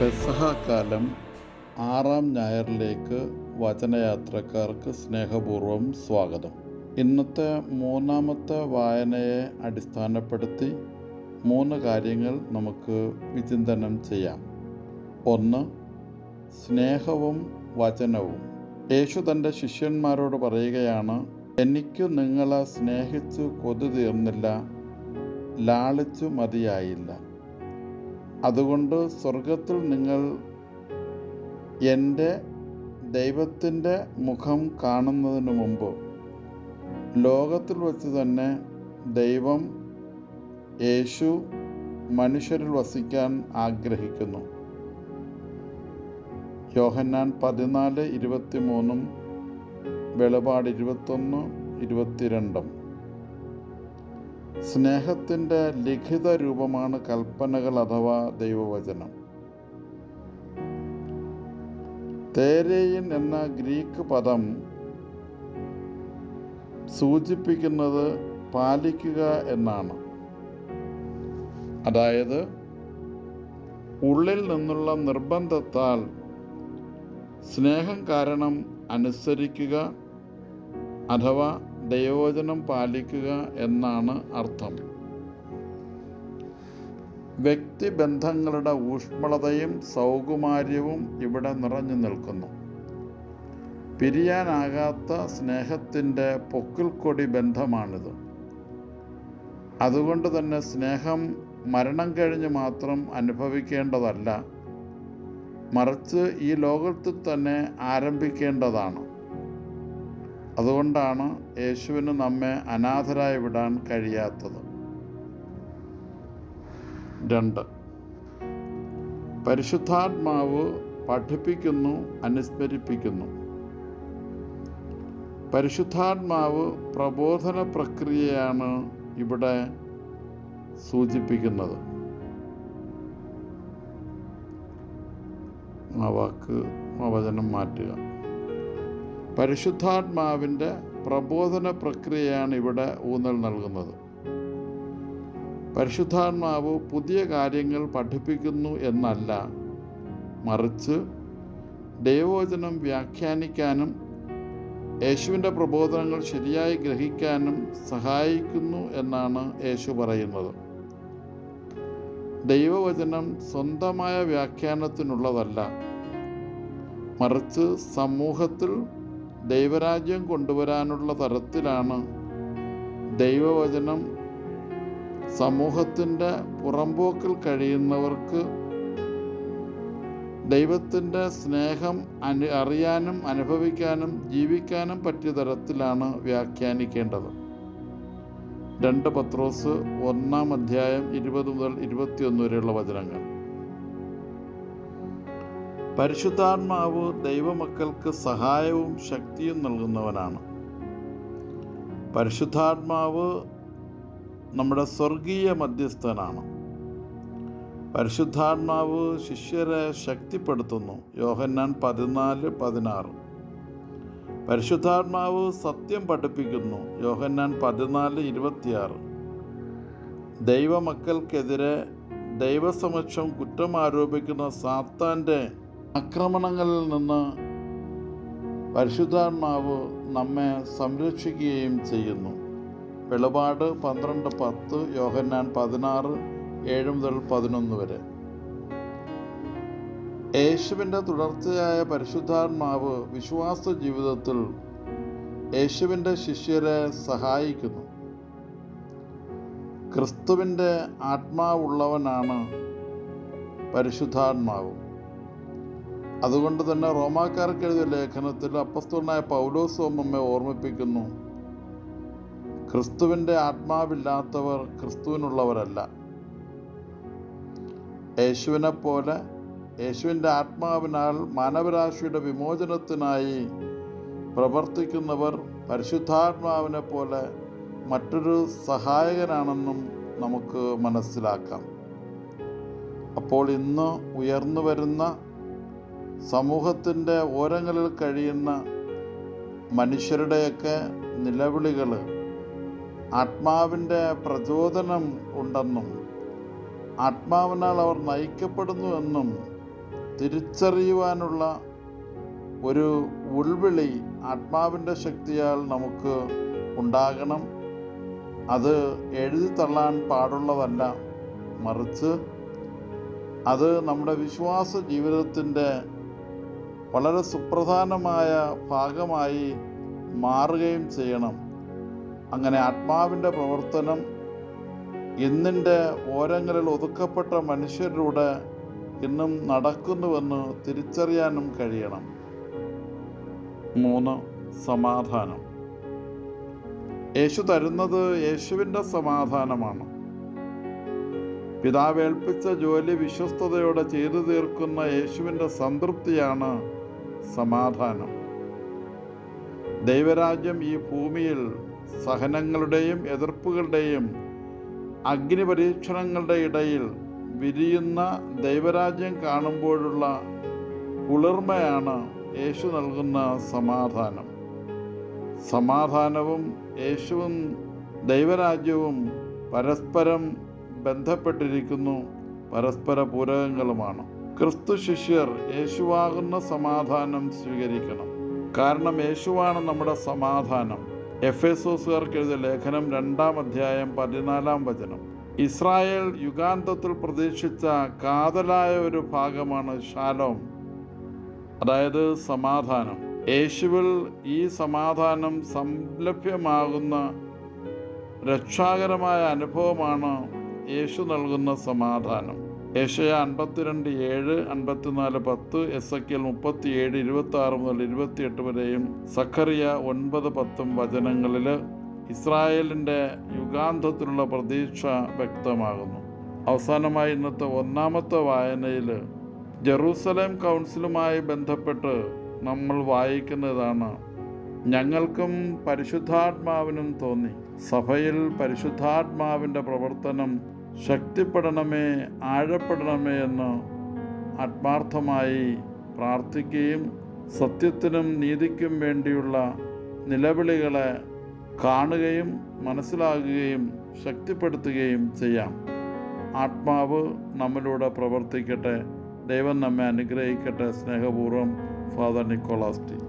പെസഹക്കാലം ആറാം ഞായറിലേക്ക് വചനയാത്രക്കാർക്ക് സ്നേഹപൂർവം സ്വാഗതം. ഇന്നത്തെ മൂന്നാമത്തെ വായനയെ അടിസ്ഥാനപ്പെടുത്തി മൂന്ന് കാര്യങ്ങൾ നമുക്ക് വിചിന്തനം ചെയ്യാം. ഒന്ന് സ്നേഹവും വചനവും. യേശു തന്റെ ശിഷ്യന്മാരോട് പറയുകയാണ് എനിക്ക് നിങ്ങളെ സ്നേഹിച്ചു കൊതു തീർന്നില്ല ലാളിച്ചു മതിയായില്ല. അതുകൊണ്ട് സ്വർഗത്തിൽ നിങ്ങൾ എന്റെ ദൈവത്തിന്റെ മുഖം കാണുന്നതിന് മുമ്പ് ലോകത്തിൽ വച്ച് തന്നെ ദൈവം യേശു മനുഷ്യരിൽ വസിക്കാൻ ആഗ്രഹിക്കുന്നു. യോഹന്നാൻ പതിനാല് ഇരുപത്തി മൂന്നും വെളിപാട് ഇരുപത്തൊന്ന് ഇരുപത്തിരണ്ടും. സ്നേഹത്തിന്റെ ലിഖിത രൂപമാണ് കൽപ്പനകൾ അഥവാ ദൈവവചനം. തേരേയിൻ എന്ന ഗ്രീക്ക് പദം സൂചിപ്പിക്കുന്നത് പാലിക്കുക എന്നാണ്. അതായത് ഉള്ളിൽ നിന്നുള്ള നിർബന്ധത്താൽ സ്നേഹം കാരണം അനുസരിക്കുക അഥവാ ദൈവവചനം പാലിക്കുക എന്നാണ് അർത്ഥം. വ്യക്തിബന്ധങ്ങളുടെ ഊഷ്മളതയും സൗകുമാര്യവും ഇവിടെ നിറഞ്ഞു നിൽക്കുന്നു. പിരിയാനാകാത്ത സ്നേഹത്തിന്റെ പൊക്കിൾക്കൊടി ബന്ധമാണിത്. അതുകൊണ്ട് തന്നെ സ്നേഹം മരണം കഴിഞ്ഞ് മാത്രം അനുഭവിക്കേണ്ടതല്ല മറിച്ച് ഈ ലോകത്തിൽ തന്നെ ആരംഭിക്കേണ്ടതാണ്. അതുകൊണ്ടാണ് യേശുവിന് നമ്മെ അനാഥരായി വിടാൻ കഴിയാത്തത്. രണ്ട്. പരിശുദ്ധാത്മാവ് പഠിപ്പിക്കുന്നു അനുസ്മരിപ്പിക്കുന്നു. പരിശുദ്ധാത്മാവ് പ്രബോധന പ്രക്രിയയാണ് ഇവിടെ സൂചിപ്പിക്കുന്നത്. ആ വാക്ക് ആ വചനം മാറ്റുക. പരിശുദ്ധാത്മാവിന്റെ പ്രബോധന പ്രക്രിയയാണ് ഇവിടെ ഊന്നൽ നൽകുന്നത്. പരിശുദ്ധാത്മാവ് പുതിയ കാര്യങ്ങൾ പഠിപ്പിക്കുന്നു എന്നല്ല മറിച്ച് ദൈവവചനം വ്യാഖ്യാനിക്കാനും യേശുവിന്റെ പ്രബോധനങ്ങൾ ശരിയായി ഗ്രഹിക്കാനും സഹായിക്കുന്നു എന്നാണ് യേശു പറയുന്നത്. ദൈവവചനം സ്വന്തമായ വ്യാഖ്യാനത്തിനുള്ളതല്ല മറിച്ച് സമൂഹത്തിൽ ദൈവരാജ്യം കൊണ്ടുവരാനുള്ള തരത്തിലാണ് ദൈവവചനം സമൂഹത്തിന്റെ പുറമ്പോക്കിൽ കഴിയുന്നവർക്ക് ദൈവത്തിന്റെ സ്നേഹം അനു അറിയാനും അനുഭവിക്കാനും ജീവിക്കാനും പറ്റിയ തരത്തിലാണ് വ്യാഖ്യാനിക്കേണ്ടത്. രണ്ട് പത്രോസ് ഒന്നാം അധ്യായം ഇരുപത് മുതൽ ഇരുപത്തിയൊന്ന് വരെയുള്ള വചനങ്ങൾ. പരിശുദ്ധാത്മാവ് ദൈവമക്കൾക്ക് സഹായവും ശക്തിയും നൽകുന്നവനാണ്. പരിശുദ്ധാത്മാവ് നമ്മുടെ സ്വർഗീയ മധ്യസ്ഥനാണ്. പരിശുദ്ധാത്മാവ് ശിഷ്യരെ ശക്തിപ്പെടുത്തുന്നു. യോഹന്നാൻ പതിനാല് പതിനാറ്. പരിശുദ്ധാത്മാവ് സത്യം പഠിപ്പിക്കുന്നു. യോഹന്നാൻ പതിനാല് ഇരുപത്തിയാറ്. ദൈവമക്കൾക്കെതിരെ ദൈവസമക്ഷം കുറ്റം ആരോപിക്കുന്ന സാത്താന്റെ ആക്രമണങ്ങളിൽ നിന്ന് പരിശുദ്ധാത്മാവ് നമ്മെ സംരക്ഷിക്കുകയും ചെയ്യുന്നു. വെളിപാട് പന്ത്രണ്ട് പത്ത് യോഹന്നാൻ പതിനാറ് ഏഴ് മുതൽ പതിനൊന്ന് വരെ. യേശുവിന്റെ തുടർച്ചയായ പരിശുദ്ധാത്മാവ് വിശ്വാസ ജീവിതത്തിൽ യേശുവിന്റെ ശിഷ്യരെ സഹായിക്കുന്നു. ക്രിസ്തുവിന്റെ ആത്മാവുള്ളവനാണ് പരിശുദ്ധാത്മാവ്. അതുകൊണ്ട് തന്നെ റോമാക്കാർക്ക് എഴുതിയ ലേഖനത്തിൽ അപ്പസ്തുവനായ പൗലോസ് നമ്മെ ഓർമ്മിപ്പിക്കുന്നു. ക്രിസ്തുവിന്റെ ആത്മാവില്ലാത്തവർ ക്രിസ്തുവിനുള്ളവരല്ല. യേശുവിനെ പോലെ യേശുവിന്റെ ആത്മാവിനാൽ മാനവരാശിയുടെ വിമോചനത്തിനായി പ്രവർത്തിക്കുന്നവർ പരിശുദ്ധാത്മാവിനെ പോലെ മറ്റൊരു സഹായകനാണെന്നും നമുക്ക് മനസ്സിലാക്കാം. അപ്പോൾ ഇന്ന് ഉയർന്നു വരുന്ന സമൂഹത്തിന്റെ ഓരങ്ങളിൽ കഴിയുന്ന മനുഷ്യരുടെയൊക്കെ നിലവിളികൾ ആത്മാവിന്റെ പ്രചോദനം ഉണ്ടെന്നും ആത്മാവിനാൽ അവർ നയിക്കപ്പെടുന്നുവെന്നും തിരിച്ചറിയുവാനുള്ള ഒരു ഉൾവിളി ആത്മാവിന്റെ ശക്തിയാൽ നമുക്ക് ഉണ്ടാകണം. അത് എഴുതി തള്ളാൻ പാടുള്ളതല്ല മറിച്ച് അത് നമ്മുടെ വിശ്വാസ ജീവിതത്തിന്റെ വളരെ സുപ്രധാനമായ ഭാഗമായി മാറുകയും ചെയ്യണം. അങ്ങനെ ആത്മാവിന്റെ പ്രവർത്തനം ഇന്നിന്റെ ഓരങ്ങളിൽ ഒതുക്കപ്പെട്ട മനുഷ്യരിലൂടെ ഇന്നും നടക്കുന്നുവെന്ന് തിരിച്ചറിയാനും കഴിയണം. മൂന്ന് സമാധാനം. യേശു തരുന്നത് യേശുവിന്റെ സമാധാനമാണ്. പിതാവ് ഏൽപ്പിച്ച ജോലി വിശ്വസ്തയോടെ ചെയ്തു തീർക്കുന്ന യേശുവിന്റെ സംതൃപ്തിയാണ് സമാധാനം. ദൈവരാജ്യം ഈ ഭൂമിയിൽ സഹനങ്ങളുടെയും എതിർപ്പുകളുടെയും അഗ്നി പരീക്ഷണങ്ങളുടെ ഇടയിൽ വിരിയുന്ന ദൈവരാജ്യം കാണുമ്പോഴുള്ള കുളിർമയാണ് യേശു നൽകുന്ന സമാധാനം. സമാധാനവും യേശുവും ദൈവരാജ്യവും പരസ്പരം ബന്ധപ്പെട്ടിരിക്കുന്നു പരസ്പര പൂരകങ്ങളുമാണ്. ക്രിസ്തു ശിഷ്യർ യേശുവാകുന്ന സമാധാനം സ്വീകരിക്കണം. കാരണം യേശുവാണ് നമ്മുടെ സമാധാനം. എഫ് എസോസുകാർക്ക് എഴുതിയ ലേഖനം രണ്ടാം അധ്യായം പതിനാലാം വചനം. ഇസ്രായേൽ യുഗാന്തത്തിൽ പ്രതീക്ഷിച്ച കാതലായ ഒരു ഭാഗമാണ് ശാലോം. അതായത് സമാധാനം. യേശുവിൽ ഈ സമാധാനം സംലഭ്യമാകുന്ന രക്ഷാകരമായ അനുഭവമാണ് യേശു നൽകുന്ന സമാധാനം. ഏഷ്യ അൻപത്തിരണ്ട് ഏഴ് അൻപത്തിനാല് പത്ത് എസ് എ കെൽ മുപ്പത്തിയേഴ് ഇരുപത്തി ആറ് മുതൽ ഇരുപത്തിയെട്ട് വരെയും സഖറിയ ഒൻപത് പത്തും വചനങ്ങളിൽ ഇസ്രായേലിന്റെ യുഗാന്തത്തിലുള്ള പ്രതീക്ഷ വ്യക്തമാകുന്നു. അവസാനമായി ഇന്നത്തെ ഒന്നാമത്തെ വായനയിൽ ജെറൂസലേം കൗൺസിലുമായി ബന്ധപ്പെട്ട് നമ്മൾ വായിക്കുന്നതാണ് ഞങ്ങൾക്കും പരിശുദ്ധാത്മാവിനും തോന്നി. സഭയിൽ പരിശുദ്ധാത്മാവിന്റെ പ്രവർത്തനം ശക്തിപ്പെടണമേ ആഴപ്പെടണമേ എന്ന് ആത്മാർത്ഥമായി പ്രാർത്ഥിക്കുകയും സത്യത്തിനും നീതിക്കും വേണ്ടിയുള്ള നിലവിളികളെ കാണുകയും മനസ്സിലാകുകയും ശക്തിപ്പെടുത്തുകയും ചെയ്യാം. ആത്മാവ് നമ്മിലൂടെ പ്രവർത്തിക്കട്ടെ. ദൈവം നമ്മെ അനുഗ്രഹിക്കട്ടെ. സ്നേഹപൂർവം ഫാദർ നിക്കോളാസ്റ്റി